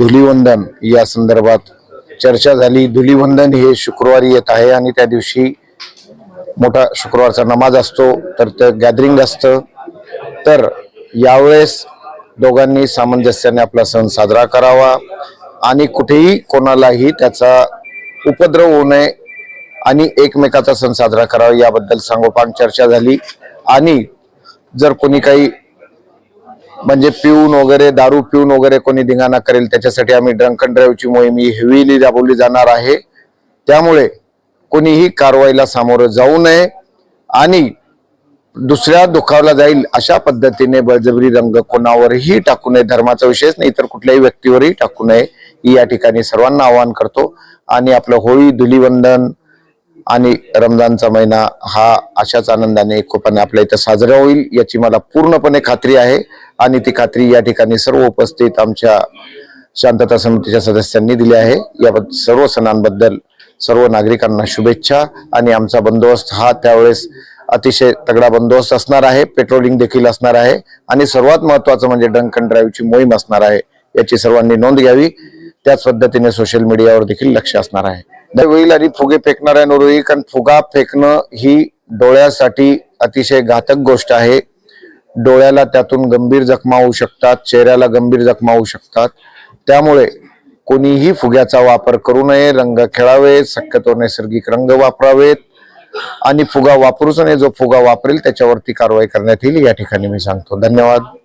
धुलीवंदन या संदर्भात चर्चा झाली. धुलीवंदन हे शुक्रवारी येत आहे आणि त्या दिवशी मोठा शुक्रवारचा नमाज असतो. तर ते गॅदरिंग असतं. तर यावेळेस दोघांनी सामंजस्याने आपला सण साजरा करावा आणि कुठेही कोणालाही त्याचा उपद्रव होऊ नये आणि एकमेकाचा सण साजरा करावा याबद्दल सांगोपांग चर्चा झाली. आणि जर कोणी काही म्हणजे पिऊन वगैरे दारू पिऊन वगैरे कोणी धिंगाणा करेल त्याच्यासाठी आम्ही ड्रंक अँड ड्राईव्हची मोहीम ही हेवीली राबवली जाणार आहे. त्यामुळे कोणीही कारवाईला सामोरं जाऊ नये आणि दुसऱ्या दुखावला जाईल अशा पद्धतीने बळजबरी रंग कोणावरही टाकू नये. धर्माचा विषयच नाही तर कुठल्याही व्यक्तीवरही टाकू नये. ही या ठिकाणी सर्वांना आवाहन करतो. आणि आपलं होळी धुलीवंदन आणि रमजानचा महिना हा अशाच आनंदाने खूपाने आपल्या इथं साजरा होईल याची मला पूर्णपणे खात्री आहे. आणि ती खात्री या ठिकाणी सर्व उपस्थित आमच्या शांतता समितीच्या सदस्यांनी दिली आहे. या सर्व सणांबद्दल सर्व नागरिकांना शुभेच्छा. आणि आमचा बंदोबस्त हा त्यावेळेस अतिशय तगडा बंदोबस्त असणार आहे. पेट्रोलिंग देखील असणार आहे. आणि सर्वात महत्वाचं म्हणजे ड्रंक अँड ड्राईव्हची मोहीम असणार आहे. याची सर्वांनी नोंद घ्यावी. त्याच पद्धतीने सोशल मीडियावर देखील लक्ष असणार आहे. होईल आणि फुगे फेकणाऱ्यांवर होईल कारण फुगा फेकणं ही डोळ्यासाठी अतिशय घातक गोष्ट आहे. डोळ्याला त्यातून गंभीर जखमा होऊ शकतात चेहऱ्याला गंभीर जखमा होऊ शकतात. त्यामुळे कोणीही फुग्याचा वापर करू नये रंग खेळावे शक्यतो नैसर्गिक रंग वापरावेत. आणि फुगा वापरूच नये जो फुगा वापरेल त्याच्यावरती कारवाई करण्यात येईल. या ठिकाणी मी सांगतो. धन्यवाद.